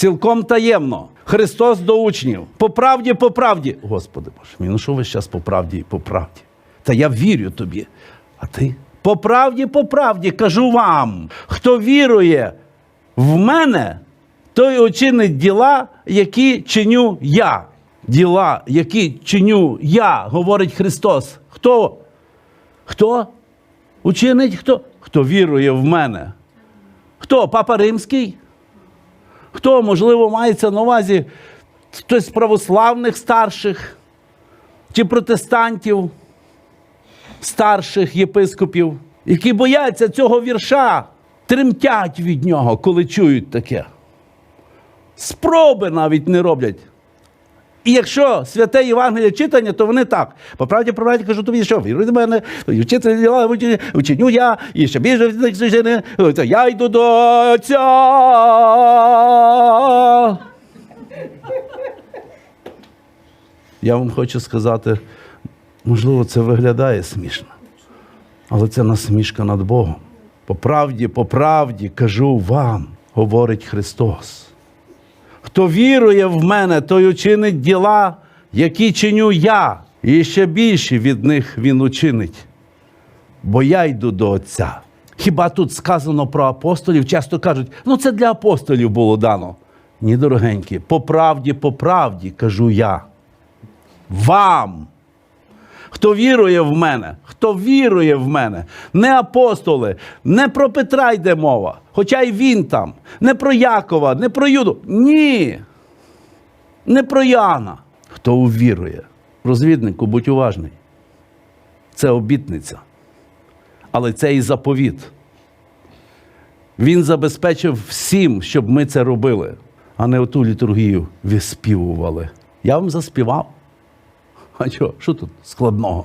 цілком таємно. Христос до учнів. По правді, по правді. Господи Боже, мій, ну що ви зараз по правді і по правді? Та я вірю тобі. А ти? По правді, по правді кажу вам, хто вірує в мене, той учинить діла, які чиню я. Діла, які чиню я, говорить Христос. Хто? Хто? Учинить хто? Хто вірує в мене. Хто? Папа Римський? Хто, можливо, мається на увазі хтось з православних старших чи протестантів, старших єпископів, які бояться цього вірша, тремтять від нього, коли чують таке. Спроби навіть не роблять. І якщо святе Євангеліє читання, то вони так. По правді, по правді кажу тобі, що віруй до мене, вчити діла учиню я, і ще більше я йду до Отця. Я вам хочу сказати, можливо, це виглядає смішно, але це насмішка над Богом. По правді, по правді кажу вам, говорить Христос. Хто вірує в мене, той учинить діла, які чиню я, і ще більше від них він учинить. Бо я йду до Отця. Хіба тут сказано про апостолів? Часто кажуть, ну це для апостолів було дано. Ні, дорогенькі, по правді, по правді кажу я. Вам. Хто вірує в мене, хто вірує в мене, не апостоли, не про Петра йде мова, хоча й він там, не про Якова, не про Юду. Ні. Не про Яна. Хто увірує. Розвіднику, будь уважний. Це обітниця. Але це і заповіт. Він забезпечив всім, щоб ми це робили, а не оту літургію виспівували. Я вам заспівав. А чого? що тут складного?